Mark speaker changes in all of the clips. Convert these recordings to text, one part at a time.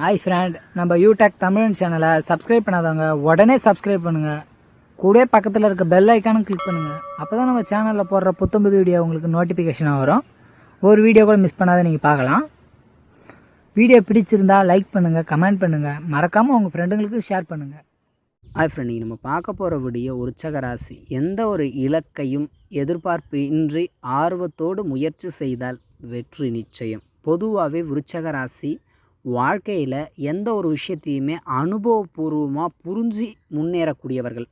Speaker 1: Hi friend நம்ம யூடெக் தமிழ் சேனலை subscribe பண்ணாதவங்க உடனே சப்ஸ்கிரைப் பண்ணுங்க. கூட பக்கத்தில் இருக்க பெல் ஐக்கானும் கிளிக் பண்ணுங்க. அப்பதான் நம்ம சேனலில் போடுற புத்தம்புது வீடியோ உங்களுக்கு நோட்டிஃபிகேஷனாக வரும். ஒரு வீடியோ கூட மிஸ் பண்ணாத நீங்கள் பார்க்கலாம். வீடியோ பிடிச்சிருந்தா லைக் பண்ணுங்கள் கமெண்ட் பண்ணுங்கள் மறக்காமல் உங்கள் ஃப்ரெண்டுங்களுக்கு ஷேர் பண்ணுங்கள்
Speaker 2: ஹாய் ஃப்ரெண்ட் நீங்கள் நம்ம பார்க்க போகிற வீடியோ உற்சக ராசி எந்த ஒரு இலக்கையும் எதிர்பார்ப்பு இன்றி ஆர்வத்தோடு முயற்சி செய்தால் வெற்றி நிச்சயம். பொதுவாகவே விருச்சக ராசி வாழ்க்கையில் எந்த ஒரு விஷயத்தையுமே அனுபவபூர்வமாக புரிஞ்சு முன்னேறக்கூடியவர்கள்.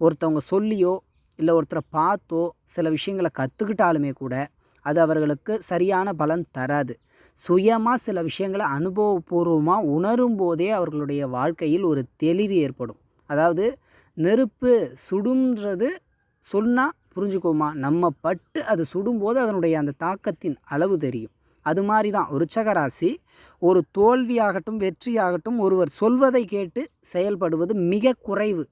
Speaker 2: ஒருத்தவங்க சொல்லியோ இல்லை ஒருத்தரை பார்த்தோ சில விஷயங்களை கற்றுக்கிட்டாலுமே கூட அது அவர்களுக்கு சரியான பலன் தராது. சுயமாக சில விஷயங்களை அனுபவபூர்வமாக உணரும் போதே அவர்களுடைய வாழ்க்கையில் ஒரு தெளிவு ஏற்படும். அதாவது நெருப்பு சுடுன்றது சொன்னால் புரிஞ்சுக்கோமா நம்ம பட்டு அது சுடும்போது அதனுடைய அந்த தாக்கத்தின் அளவு தெரியும். அது மாதிரி தான் ஒரு சகராசி ஒரு தோல்வியாகட்டும் வெற்றியாகட்டும் ஒருவர் சொல்வதை கேட்டு செயல்படுவது மிக குறைவு.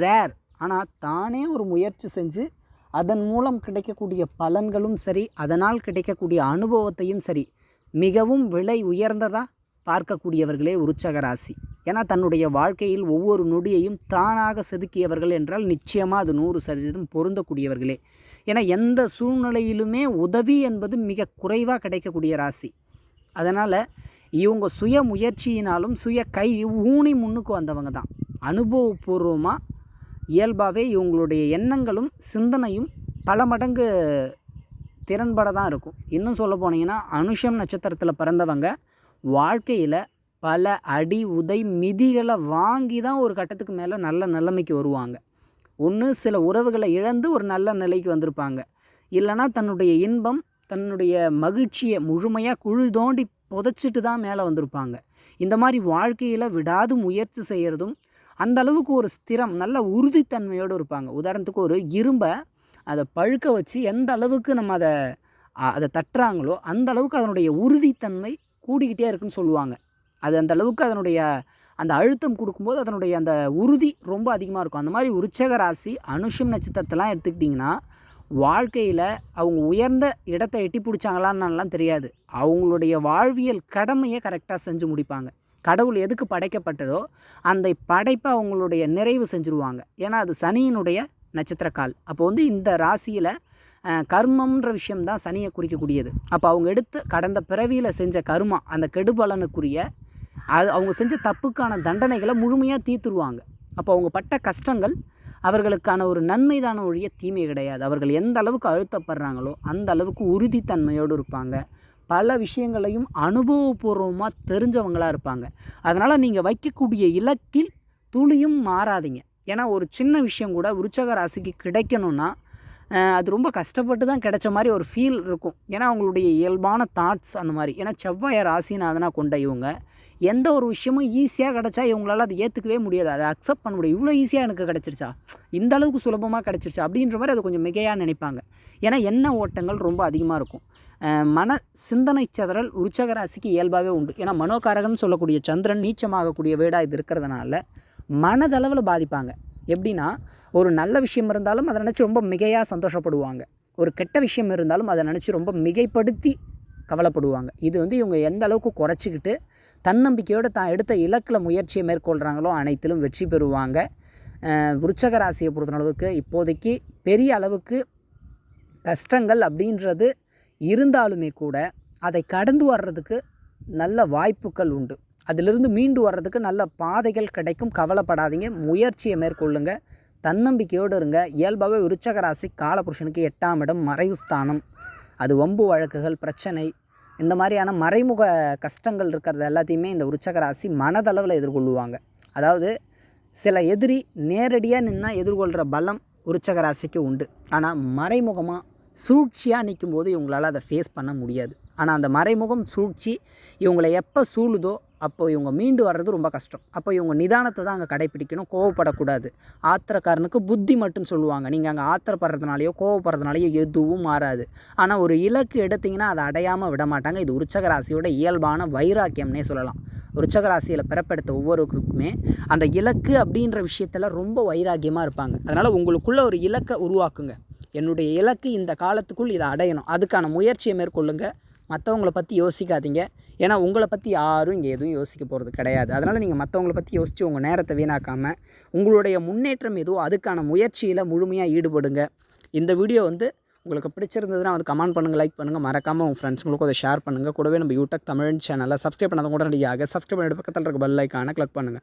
Speaker 2: ரேர் ஆனால் தானே ஒரு முயற்சி செஞ்சு அதன் மூலம் கிடைக்கக்கூடிய பலன்களும் சரி அதனால் கிடைக்கக்கூடிய அனுபவத்தையும் சரி மிகவும் விலை உயர்ந்ததாக பார்க்கக்கூடியவர்களே உருச்சக ராசி ஏன்னா தன்னுடைய வாழ்க்கையில் ஒவ்வொரு நொடியையும் தானாக செதுக்கியவர்கள் என்றால் நிச்சயமாக அது நூறு சதவீதம் பொருந்தக்கூடியவர்களே. ஏன்னா எந்த சூழ்நிலையிலுமே உதவி என்பது மிக குறைவாக கிடைக்கக்கூடிய ராசி. அதனால் இவங்க சுய முயற்சியினாலும் சுய கை ஊனி முன்னுக்கு வந்தவங்க தான். அனுபவபூர்வமாக இயல்பாகவே இவங்களுடைய எண்ணங்களும் சிந்தனையும் பல மடங்கு திறன்பட தான் இருக்கும். இன்னும் சொல்ல போனீங்கன்னா அனுஷம் நட்சத்திரத்தில் பிறந்தவங்க வாழ்க்கையில் பல அடி உதை மிதிகளை வாங்கி தான் ஒரு கட்டத்துக்கு மேலே நல்ல நிலைமைக்கு வருவாங்க. ஒன்று சில உறவுகளை இழந்து ஒரு நல்ல நிலைக்கு வந்திருப்பாங்க. இல்லைனா தன்னுடைய இன்பம் தன்னுடைய மகிழ்ச்சியை முழுமையாக குழு தோண்டி புதைச்சிட்டு தான் மேலே வந்திருப்பாங்க. இந்த மாதிரி வாழ்க்கையில் விடாது முயற்சி செய்கிறதும் அந்த அளவுக்கு ஒரு ஸ்திரம் நல்ல உறுதித்தன்மையோடு இருப்பாங்க. உதாரணத்துக்கு ஒரு இரும்பை அதை பழுக்க வச்சு எந்த அளவுக்கு நம்ம அதை அதை தட்டுறாங்களோ அந்த அளவுக்கு அதனுடைய உறுதித்தன்மை கூடிக்கிட்டே இருக்குன்னு சொல்லுவாங்க. அது அந்த அளவுக்கு அதனுடைய அந்த அழுத்தம் கொடுக்கும்போது அதனுடைய அந்த உறுதி ரொம்ப அதிகமாக இருக்கும். அந்த மாதிரி உற்சக ராசி அனுஷம் நட்சத்திரத்தெல்லாம் எடுத்துக்கிட்டிங்கன்னா வாழ்க்கையில் அவங்க உயர்ந்த இடத்தை எட்டி பிடிச்சாங்களான்னுலாம் தெரியாது. அவங்களுடைய வாழ்வியல் கடமையை கரெக்டாக செஞ்சு முடிப்பாங்க. கடவுள் எதுக்கு படைக்கப்பட்டதோ அந்த படைப்பை அவங்களுடைய நிறைவு செஞ்சுருவாங்க. ஏன்னா அது சனியினுடைய நட்சத்திரக்கால். அப்போ வந்து இந்த ராசியில் கர்மம்ன்ற விஷயம்தான் சனியை குறிக்கக்கூடியது. அப்போ அவங்க எடுத்து கடந்த பிறவியில் செஞ்ச கர்மா அந்த கெடுபலனுக்குரிய அது அவங்க செஞ்ச தப்புக்கான தண்டனைகளை முழுமையாக தீர்த்துருவாங்க. அப்போ அவங்க பட்ட கஷ்டங்கள் அவர்களுக்கான ஒரு நன்மை தான ஒழிய தீமை கிடையாது. அவர்கள் எந்த அளவுக்கு அழுத்தப்படுறாங்களோ அந்த அளவுக்கு உறுதித்தன்மையோடு இருப்பாங்க. பல விஷயங்களையும் அனுபவபூர்வமாக தெரிஞ்சவங்களாக இருப்பாங்க. அதனால் நீங்கள் வைக்கக்கூடிய இலக்கில் துளியும் மாறாதீங்க. ஏன்னா ஒரு சின்ன விஷயம் கூட விருச்சக ராசிக்கு கிடைக்கணும்னா அது ரொம்ப கஷ்டப்பட்டு தான் கிடைச்ச மாதிரி ஒரு ஃபீல் இருக்கும். ஏன்னா அவங்களுடைய இயல்பான தாட்ஸ் அந்த மாதிரி. ஏன்னா செவ்வாயை ராசிநாதனாக கொண்ட இவங்க. எந்த ஒரு விஷயமும் ஈஸியாக கிடச்சா இவங்களால அதை ஏற்றுக்கவே முடியாது. அதை அக்செப்ட் பண்ண முடியும் இவ்வளோ ஈஸியாக எனக்கு கிடச்சிருச்சா? இந்த அளவுக்கு சுலபமாக கிடச்சிருச்சா? அப்படின்ற மாதிரி அதை கொஞ்சம் மிகையாக நினைப்பாங்க. ஏன்னா எண்ண ஓட்டங்கள் ரொம்ப அதிகமாக இருக்கும். மன சிந்தனை சதறல் உற்சக ராசிக்கு இயல்பாகவே உண்டு. ஏன்னா மனோகாரகன் சொல்லக்கூடிய சந்திரன் நீச்சமாகக்கூடிய வீடாக இது இருக்கிறதுனால மனதளவில் பாதிப்பாங்க. எப்படின்னா ஒரு நல்ல விஷயம் இருந்தாலும் அதை நினச்சி ரொம்ப மிகையாக சந்தோஷப்படுவாங்க. ஒரு கெட்ட விஷயம் இருந்தாலும் அதை நினச்சி ரொம்ப மிகைப்படுத்தி கவலைப்படுவாங்க. இது வந்து இவங்க எந்த அளவுக்கு குறைச்சிக்கிட்டு தன்னம்பிக்கையோடு தான் எடுத்த இலக்கில் முயற்சியை மேற்கொள்கிறாங்களோ அனைத்திலும் வெற்றி பெறுவாங்க. விருச்சக ராசியை பொறுத்தளவுக்கு இப்போதைக்கு பெரிய அளவுக்கு கஷ்டங்கள் அப்படின்றது இருந்தாலுமே கூட அதை கடந்து வர்றதுக்கு நல்ல வாய்ப்புகள் உண்டு. அதிலிருந்து மீண்டு வர்றதுக்கு நல்ல பாதைகள் கிடைக்கும். கவலைப்படாதீங்க. முயற்சியை மேற்கொள்ளுங்க. தன்னம்பிக்கையோடு இருங்க. இயல்பாகவே விருச்சக ராசி காலபுருஷனுக்கு எட்டாம் இடம் மறைவு ஸ்தானம் அது வம்பு வழக்குகள் பிரச்சனை இந்த மாதிரியான மறைமுக கஷ்டங்கள் இருக்கிறது எல்லாத்தையுமே இந்த விருச்சக ராசி மனதளவில் எதிர்கொள்ளுவாங்க. அதாவது சில எதிரி நேரடியாக நின்னால் எதிர்கொள்கிற பலம் விருச்சக ராசிக்கு உண்டு. ஆனால் மறைமுகமாக சூழ்ச்சியாக நிற்கும் போது இவங்களால் அதை ஃபேஸ் பண்ண முடியாது. ஆனால் அந்த மறைமுகம் சூழ்ச்சி இவங்களை எப்போ சூழுதோ அப்போ இவங்க மீண்டு வர்றது ரொம்ப கஷ்டம். அப்போ இவங்க நிதானத்தை தான் அங்கே கடைப்பிடிக்கணும் கோவப்படக்கூடாது. ஆத்திரக்காரனுக்கு புத்தி மட்டும் சொல்லுவாங்க. நீங்கள் அங்கே ஆத்திரப்படுறதுனாலையோ கோவப்படுறதுனாலையோ எதுவும் மாறாது. ஆனால் ஒரு இலக்கு எடுத்திங்கன்னா அதை அடையாமல் விட மாட்டாங்க. இது உற்சகராசியோட இயல்பான வைராக்கியம்னே சொல்லலாம். விருச்சக பிறப்பெடுத்த ஒவ்வொருவருக்குமே அந்த இலக்கு அப்படின்ற விஷயத்தில் ரொம்ப வைராக்கியமாக இருப்பாங்க. அதனால் உங்களுக்குள்ளே ஒரு இலக்கை உருவாக்குங்க. என்னுடைய இலக்கு இந்த காலத்துக்குள் இதை அடையணும். அதுக்கான முயற்சியை மேற்கொள்ளுங்கள் மற்றவங்கள பற்றி யோசிக்காதீங்க. ஏன்னா உங்களை பற்றி யாரும் இங்கே எதுவும் யோசிக்க போகிறது கிடையாது. அதனால் நீங்கள் மற்றவங்கள பற்றி யோசித்து உங்கள் நேரத்தை வீணாக்காமல் உங்களுடைய முன்னேற்றம் எதுவோ அதுக்கான முயற்சியில் முழுமையாக ஈடுபடுங்க. இந்த வீடியோ வந்து உங்களுக்கு பிடிச்சிருந்ததுன்னா வந்து கமெண்ட் பண்ணுங்கள் லைக் பண்ணுங்கள் மறக்காமல் உங்கள் ஃப்ரெண்ட்ஸுங்களுக்கும் அதை ஷேர் பண்ணுங்கள் கூடவே நம்ம யூடியூப் தமிழ் சேனலில் சப்ஸ்கிரைப் பண்ணாத உடனடியாக சப்ஸ்கிரைப் பண்ணிட்டு பக்கத்தில் இருக்க பெல் ஐக்கானை கிளிக் பண்ணுங்கள்